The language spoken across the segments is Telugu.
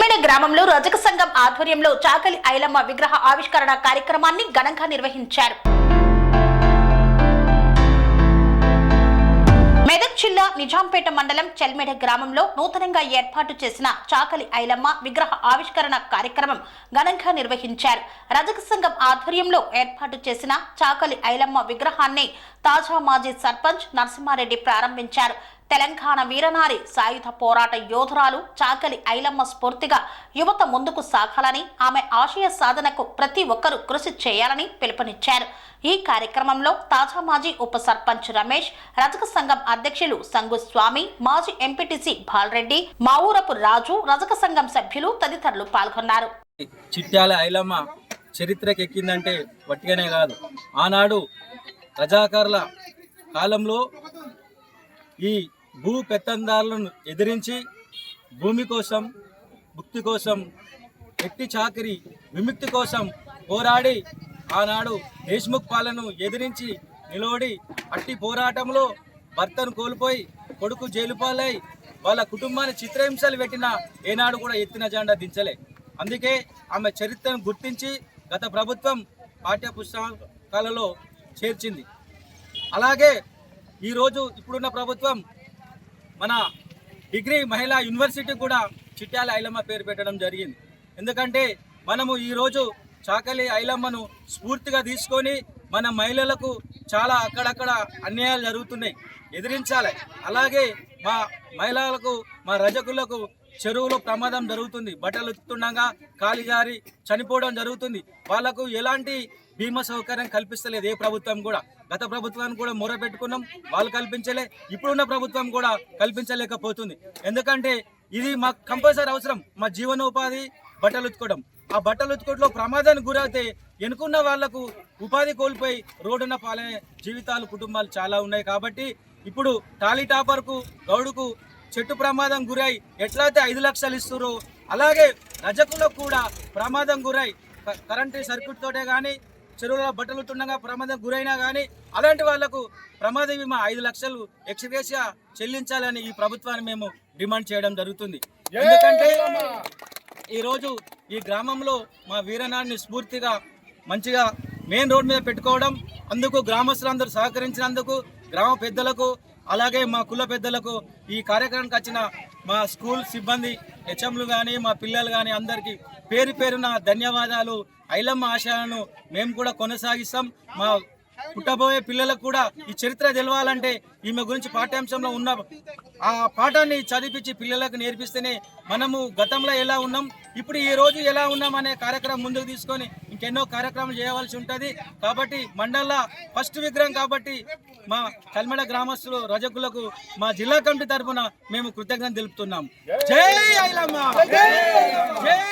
గ్రామంలో రజక సంఘం ఆధ్వర్యంలో చాకలి ఐలమ్మ విగ్రహ ఆవిష్కరణ కార్యక్రమాన్ని ఘనంగా నిర్వహించారు. మెదక్ జిల్లా నిజాంపేట మండలం చెల్మెడ గ్రామంలో నూతనంగా ఏర్పాటు చేసిన చాకలి ఐలమ్మ విగ్రహ ఆవిష్కరణ కార్యక్రమం ఘనంగా నిర్వహించారు. రజక సంఘం ఆధ్వర్యంలో ఏర్పాటు చేసిన చాకలి ఐలమ్మ విగ్రహాన్ని తాజా మాజీ సర్పంచ్ నరసింహారెడ్డి ప్రారంభించారు. తెలంగాణ వీరనారి సాయుధ పోరాట యోధురాలు చాకలి ఐలమ్మ స్ఫూర్తిగా యువత ముందుకు సాగాలని ఆమె ఆశయ సాధనకు ప్రతి ఒక్కరూ కృషి చేయాలని పిలుపునిచ్చారు. ఈ కార్యక్రమంలో తాజా మాజీ ఉప సర్పంచ్ రమేష్ రజక సంఘం అధ్యక్షులు సంగు స్వామి మాజీ ఎంపీటీసీ బాలరెడ్డి మావూరపు రాజు రజక సంఘం సభ్యులు తదితరులు పాల్గొన్నారు. చిట్యాల ఐలమ్మ వట్టిగానే కాదు. ఆనాడు రజాకారుల కాలంలో ఈ భూ పెత్తందారులను ఎదిరించి భూమి కోసం ముక్తి కోసం వ్యక్తి చాకరి విముక్తి కోసం పోరాడి ఆనాడు దేశ్ముఖ్ పాలను ఎదిరించి నిలబడి అట్టి పోరాటంలో భర్తను కోల్పోయి కొడుకు జైలుపాలై వాళ్ళ కుటుంబాన్ని చిత్రహింసలు పెట్టిన ఏనాడు కూడా ఎత్తిన జెండా దించలే. అందుకే ఆమె చరిత్రను గుర్తించి గత ప్రభుత్వం పాఠ్య పుస్తకాలలో చేర్చింది. అలాగే ఈరోజు ఇప్పుడున్న ప్రభుత్వం మన డిగ్రీ మహిళా యూనివర్సిటీ కూడా చిట్యాల ఐలమ్మ పేరు పెట్టడం జరిగింది. ఎందుకంటే మనము ఈరోజు చాకలి ఐలమ్మను స్ఫూర్తిగా తీసుకొని మన మహిళలకు చాలా అక్కడక్కడ అన్యాయాలు జరుగుతున్నాయి. ఎదిరించాలి. అలాగే మా మహిళలకు మా రజకులకు చెరువులో ప్రమాదం జరుగుతుంది. బట్టలు ఉత్తుండగా కాలి జారి చనిపోవడం జరుగుతుంది. వాళ్ళకు ఎలాంటి బీమా సౌకర్యం కల్పిస్తలేదు ఏ ప్రభుత్వం కూడా. గత ప్రభుత్వాన్ని కూడా మొర పెట్టుకున్నాం వాళ్ళు కల్పించలే. ఇప్పుడున్న ప్రభుత్వం కూడా కల్పించలేకపోతుంది. ఎందుకంటే ఇది మాకు కంపల్సరీ అవసరం. మా జీవనోపాధి బట్టలు ఉతుకోవడం ఆ బట్టలు ఉతుకోవడంలో ప్రమాదానికి గురైతే ఎన్నుకున్న వాళ్ళకు ఉపాధి కోల్పోయి రోడ్డున పాలనే జీవితాలు కుటుంబాలు చాలా ఉన్నాయి కాబట్టి ఇప్పుడు టాలీ టాపర్కు గౌడుకు చెట్టు ప్రమాదం గురై ఎట్లయితే ఐదు లక్షలు ఇస్తురో అలాగే రజకులకు కూడా ప్రమాదం గురై కరెంటు సర్క్యూట్ తోటే కానీ చెరువుల బట్టలు తుండగా ప్రమాదం గురైనా కానీ అలాంటి వాళ్ళకు ప్రమాద బీమా ఐదు లక్షలు ఎక్స్గ్రేషియా చెల్లించాలని ఈ ప్రభుత్వాన్ని మేము డిమాండ్ చేయడం జరుగుతుంది. ఎందుకంటే ఈరోజు ఈ గ్రామంలో మా వీరనాన్ని స్ఫూర్తిగా మంచిగా మెయిన్ రోడ్ మీద పెట్టుకోవడం అందుకు గ్రామస్తులందరూ సహకరించినందుకు గ్రామ పెద్దలకు అలాగే మా కుల పెద్దలకు ఈ కార్యక్రమానికి వచ్చిన మా స్కూల్ సిబ్బంది హెచ్ఎంలు కానీ మా పిల్లలు కానీ అందరికీ పేరు పేరున ధన్యవాదాలు. ఐలమ్మ ఆశయాలను మేము కూడా కొనసాగిస్తాం. మా పుట్టబోయే పిల్లలకు కూడా ఈ చరిత్ర తెలవాలంటే ఈమె గురించి పాఠ్యాంశంలో ఉన్న ఆ పాఠాన్ని చదివించి పిల్లలకు నేర్పిస్తేనే మనము గతంలో ఎలా ఉన్నాం ఇప్పుడు ఈ రోజు ఎలా ఉన్నాం అనే కార్యక్రమం ముందుకు తీసుకొని ఇంకెన్నో కార్యక్రమాలు చేయవలసి ఉంటుంది. కాబట్టి మండల ఫస్ట్ విగ్రహం కాబట్టి మా కల్మెడ గ్రామస్తులు రజకులకు మా జిల్లా కమిటీ తరఫున మేము కృతజ్ఞత తెలుపుతున్నాం. జై ఐలమ్మ! జై!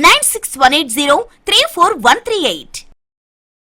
Nine six one eight zero three four one three eight